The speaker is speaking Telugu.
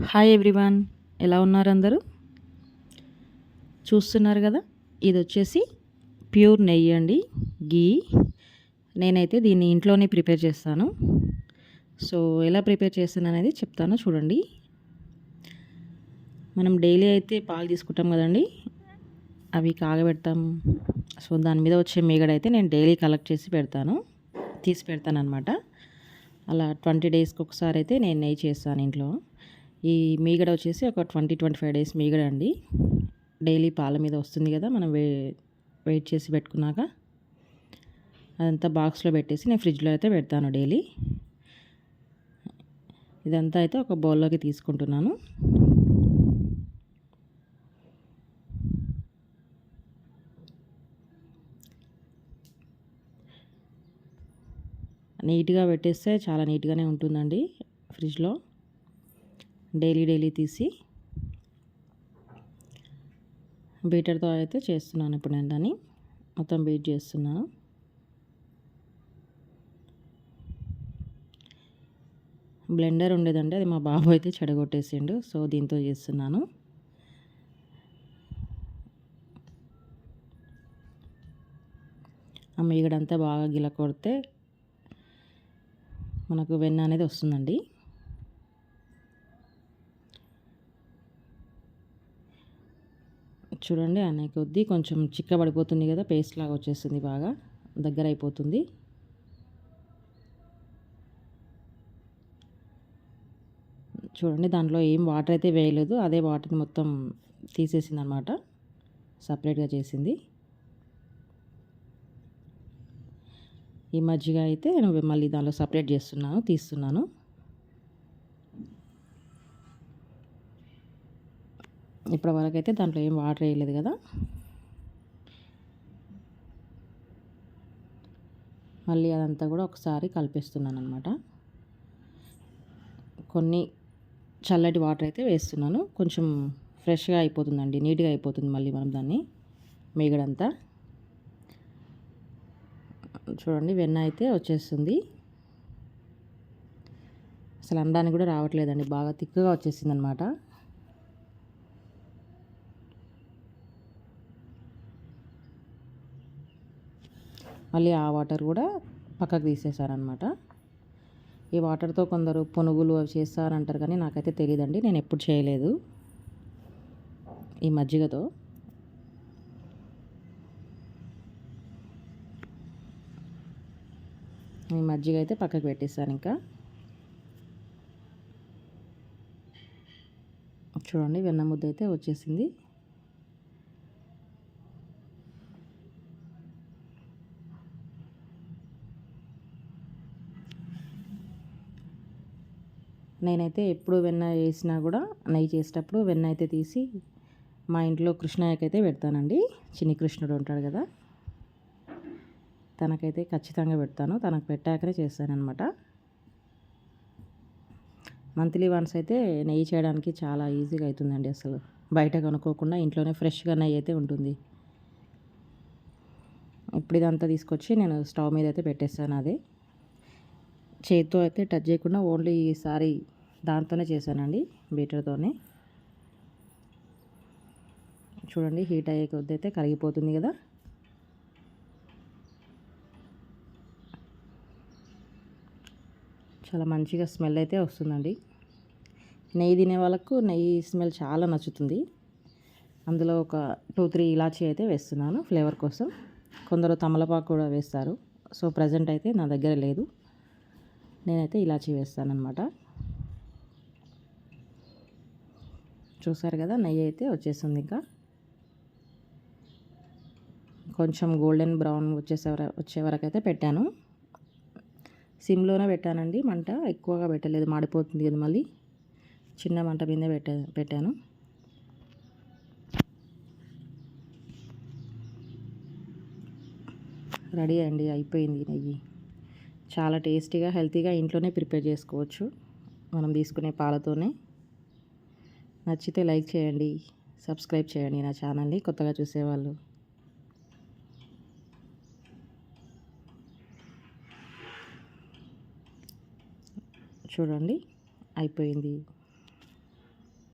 హాయ్ ఎవ్రీవన్ ఎలా ఉన్నారు అందరూ? చూస్తున్నారు కదా? ఇది వచ్చేసి ప్యూర్ నెయ్యి అండి. గీ. నేనైతే దీన్ని ఇంట్లోనే ప్రిపేర్ చేస్తాను. సో ఎలా ప్రిపేర్ చేస్తాను అనేది చెప్తాను చూడండి. మనం డైలీ అయితే పాలు తీసుకుంటాం కదండి. అవి కాగబెడతాం. సో దాని మీద వచ్చే మేగడైతే నేను డైలీ కలెక్ట్ చేసి పెడతాను. తీసి పెడతాను అనమాట అలా ట్వంటీ డేస్కి ఒకసారి అయితే నేను నెయ్యి చేస్తాను ఇంట్లో. ఈ మీగడ వచ్చేసి ఒక ట్వంటీ ట్వంటీ ఫైవ్ డేస్ మీగడ అండి. డైలీ పాల మీద వస్తుంది కదా మనం వే వెయిట్ చేసి పెట్టుకున్నాక. అదంతా బాక్స్లో పెట్టేసి నేను ఫ్రిడ్జ్లో అయితే పెడతాను డైలీ. ఇదంతా అయితే ఒక బౌల్లోకి తీసుకుంటున్నాను. నీట్గా పెట్టేస్తే చాలా నీట్గానే ఉంటుందండి ఫ్రిడ్జ్లో. డైలీ డైలీ తీసి బీటర్తో అయితే చేస్తున్నాను ఇప్పుడు నేను దాన్ని. మొత్తం బీట్ చేస్తున్నాను బ్లెండర్ ఉండేదండి అది మా బాబు అయితే చెడగొట్టేసిండు సో దీంతో చేస్తున్నాను. ఆ మీగడంతా బాగా గిల కొడితే మనకు వెన్న అనేది వస్తుందండి. చూడండి అనే కొద్దీ కొంచెం చిక్కబడిపోతుంది కదా పేస్ట్ లాగా వచ్చేస్తుంది బాగా దగ్గర అయిపోతుంది చూడండి దాంట్లో ఏం వాటర్ అయితే వేయలేదు అదే వాటర్ని మొత్తం తీసేసింది అనమాట సపరేట్గా చేసింది. ఈ మజ్జిగ అయితే నేను మళ్ళీ దానిలో సపరేట్ చేస్తున్నాను తీస్తున్నాను. ఇప్పటి వరకు అయితే దాంట్లో ఏం వాటర్ వేయలేదు కదా. మళ్ళీ అదంతా కూడా ఒకసారి కలిపేస్తున్నాను అనమాట కొన్ని చల్లటి వాటర్ అయితే వేస్తున్నాను. కొంచెం ఫ్రెష్గా అయిపోతుందండి నీట్గా అయిపోతుంది మళ్ళీ మనం దాన్ని మేగడంతా. చూడండి వెన్న అయితే వచ్చేస్తుంది. అసలు అనడానికి కూడా రావట్లేదండి బాగా తిక్కుగా వచ్చేసింది అనమాట మళ్ళీ ఆ వాటర్ కూడా పక్కకు తీసేసారనమాట ఈ వాటర్తో కొందరు పునుగులు అవి చేస్తారంటారు కానీ నాకైతే తెలియదండి నేను ఎప్పుడు చేయలేదు. ఈ మజ్జిగతో. ఈ మజ్జిగ అయితే పక్కకు పెట్టేస్తాను ఇంకా. చూడండి వెన్న ముద్ద అయితే వచ్చేసింది. నేనైతే ఎప్పుడు వెన్న వేసినా కూడా నెయ్యి చేసేటప్పుడు వెన్న అయితే తీసి మా ఇంట్లో కృష్ణయ్యకి అయితే పెడతానండి. చిన్ని కృష్ణుడు ఉంటాడు కదా. తనకైతే ఖచ్చితంగా పెడతాను. తనకు పెట్టాకనే చేస్తానమాట మంత్లీ వన్స్ అయితే నెయ్యి చేయడానికి చాలా ఈజీగా అవుతుందండి అసలు. బయట కొనుక్కోకుండా ఇంట్లోనే ఫ్రెష్గా నెయ్యి అయితే ఉంటుంది. ఇప్పుడు ఇదంతా తీసుకొచ్చి నేను స్టవ్ మీద అయితే పెట్టేస్తాను అది. చేతితో అయితే టచ్ చేయకుండా ఓన్లీ ఈసారి దాంతోనే చేశానండి బీటర్తోనే. చూడండి హీట్ అయ్యే కొద్ది అయితే కరిగిపోతుంది కదా. చాలా మంచిగా స్మెల్ అయితే వస్తుందండి. నెయ్యి తినే వాళ్ళకు నెయ్యి స్మెల్ చాలా నచ్చుతుంది. అందులో ఒక టూ త్రీ ఇలాచీ అయితే వేస్తున్నాను ఫ్లేవర్ కోసం. కొందరు తమలపాకు కూడా వేస్తారు. సో ప్రజెంట్ అయితే నా దగ్గర లేదు. నేనైతే ఇలాచీ వేస్తానన్నమాట. చూసారు కదా నెయ్యి అయితే వచ్చేసింది ఇంకా. కొంచెం గోల్డెన్ బ్రౌన్ వచ్చేసే వచ్చే వరకు అయితే పెట్టాను. సిమ్లోనే పెట్టానండి మంట ఎక్కువగా పెట్టలేదు మాడిపోతుంది కదా మళ్ళీ. చిన్న మంట మీదే పెట్టా పెట్టాను. రెడీ అండి అయిపోయింది నెయ్యి. చాలా టేస్టీగా హెల్తీగా ఇంట్లోనే ప్రిపేర్ చేసుకోవచ్చు. మనం తీసుకునే పాలతోనే. నచ్చితే లైక్ చేయండి సబ్స్క్రైబ్ చేయండి నా ఛానల్ని కొత్తగా చూసేవాళ్ళు. చూడండి అయిపోయింది.